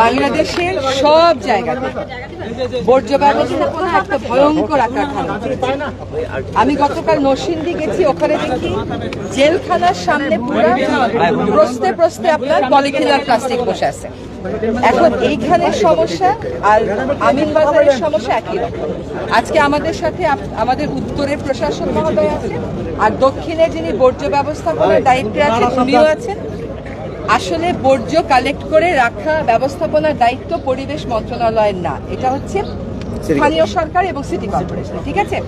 বাংলাদেশের সব জায়গাতে বর্জ্য ব্যবস্থাপনা একটা ভয়ঙ্কর আকার আমি গতকাল নরসিংদী গেছি, ওখানে দেখি জেলখানার সামনে পুরো প্রস্তে প্রস্তে আপনার পলিথিন আর প্লাস্টিক বসে আছে। এখন এইখানের সমস্যা আর আমিন বাজারের সমস্যা একই রকম। আজকে আমাদের সাথে আমাদের উত্তরের প্রশাসন মহোদয় আছেন, আর দক্ষিণে যিনি বর্জ্য ব্যবস্থাপনার দায়িত্বে আছেন, উনিও আছেন। আসলে বর্জ্য কালেক্ট করে রাখা ব্যবস্থাপনার দায়িত্ব পরিবেশ মন্ত্রণালয়ের না। এটা হচ্ছে স্থানীয় সরকার এবং সিটি কর্পোরেশন ঠিক আছে?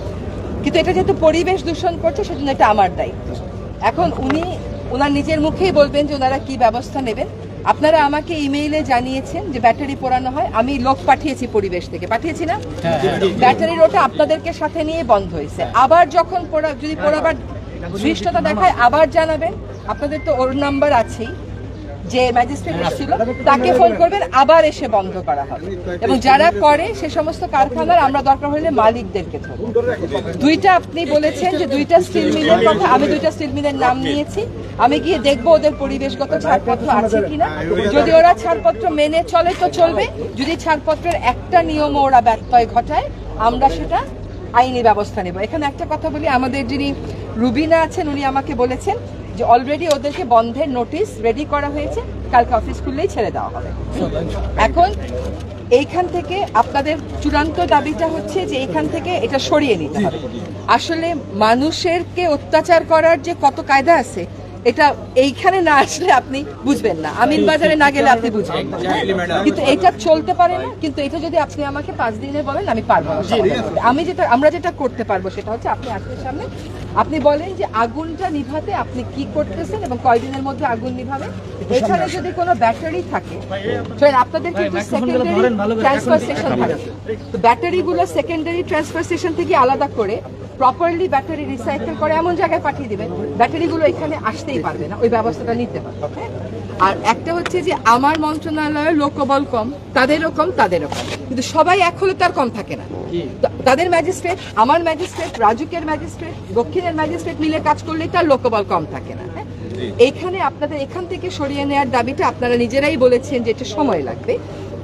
কিন্তু এটা যেহেতু পরিবেশ দূষণ করছে সেজন্য এটা আমার দায়িত্ব। এখন উনি ওনার নিজের মুখেই বলবেন যে ওনারা কি ব্যবস্থা নেবেন। আপনারা আমাকে ইমেইলে জানিয়েছেন যে ব্যাটারি পোড়ানো হয়। আমি লোক পাঠিয়েছি পরিবেশ থেকে। পাঠিয়েছি না? ব্যাটারির ওটা আপনাদেরকে সাথে নিয়ে বন্ধ হয়েছে। আবার যখন পোড়া যদি পোড়াবার ধৃষ্টতা দেখায় আবার জানাবেন। আপনাদের তো ওর নাম্বার আছেই। যে ম্যাজিস্ট্রেট ছিল তাকে ফোন করবেন, আবার এসে বন্ধ করা হবে। এবং যারা করে সে সমস্ত কারখানার, আমরা দরকার হলে মালিকদেরকে ধরবো। দুইটা আপনি বলেছেন যে দুইটা স্টিল মিলের কথা, আমি দুইটা স্টিল মিলের নাম নিয়েছি। আমি গিয়ে দেখব ওদের পরিবেশগত ছাড়পত্র আছে কিনা। যদি ওরা ছাড়পত্র মেনে চলে, তো চলবে। যদি ছাড়পত্রের একটা নিয়ম ওরা ব্যত্যয় ঘটায়, আমরা সেটা আইনি ব্যবস্থা নেব। এখানে একটা কথা বলি, আমাদের যিনি রুবিনা আছেন, উনি আমাকে বলেছেন যে অলরেডি ওদেরকে বন্ধের নোটিশ রেডি করা হয়েছে কালকে অফিস খুললেই ছেড়ে দেওয়া হবে। এখন এইখান থেকে আপনাদের চূড়ান্ত দাবিটা হচ্ছে যে এইখান থেকে এটা সরিয়ে নিতে হবে। আসলে মানুষেরকে অত্যাচার করার যে কত কায়দা আছে এটা এইখানে না আসলে আপনি বুঝবেন না। আমিন বাজারে না গেলে আপনি বুঝবেন না। কিন্তু এটা চলতে পারে না কিন্তু এটা যদি আপনি আমাকে পাঁচ দিনে বলেন আমি পারব আমি যেটা আমরা যেটা করতে পারব সেটা হচ্ছে আপনি আজকের সামনে আপনি বলেন যে আগুনটা নিভাতে আপনি কি করতেছেন এবং কয়দিনের মধ্যে আগুন নিভাবে? এখানে যদি কোনো ব্যাটারি থাকে আপনাদের কিন্তু সেকেন্ডারি ট্রান্সফার স্টেশন থাকে। তো ব্যাটারিগুলো সেকেন্ডারি ট্রান্সফার স্টেশন থেকে আলাদা করে প্রপারলি ব্যাটারি রিসাইকেল করে এমন জায়গায় পাঠিয়ে দিবেন। ব্যাটারিগুলো এখানে আসতেই পারবে না ওই ব্যবস্থাটা নিতে পারবে হ্যাঁ? আর একটা হচ্ছে যে আমার মন্ত্রণালয়ের লোকবল কম তাদেরও কম তাদেরও কম। কিন্তু সবাই এক হলে তার কম থাকে না। তাদের ম্যাজিস্ট্রেট আমার ম্যাজিস্ট্রেট রাজুকের ম্যাজিস্ট্রেট দক্ষিণের ম্যাজিস্ট্রেট মিলে কাজ করলে তার লোকবল কম থাকে না এখানে আপনাদের এখান থেকে সরিয়ে নেওয়ার দাবিটা আপনারা নিজেরাই বলেছেন যে এটা সময় লাগবে।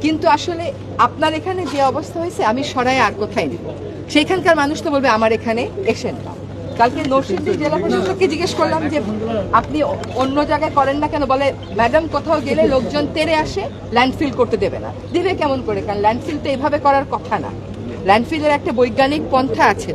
কিন্তু আসলে আপনার এখানে যে অবস্থা হয়েছে আমি সরাই আর কোথায় নেব? সেখানকার মানুষ তো বলবে আমার এখানে এসেন না কালকে নরসিংদী জেলা প্রশাসককে জিজ্ঞেস করলাম যে, আপনি অন্য জায়গায় করেন না কেন? বলে, ম্যাডাম, কোথাও গেলে লোকজন তেরে আসে, ল্যান্ডফিল করতে দেবে না। দেবে কেমন করে? কারণ ল্যান্ডফিল তো এভাবে করার কথা না। ল্যান্ডফিলের একটা বৈজ্ঞানিক পন্থা আছে।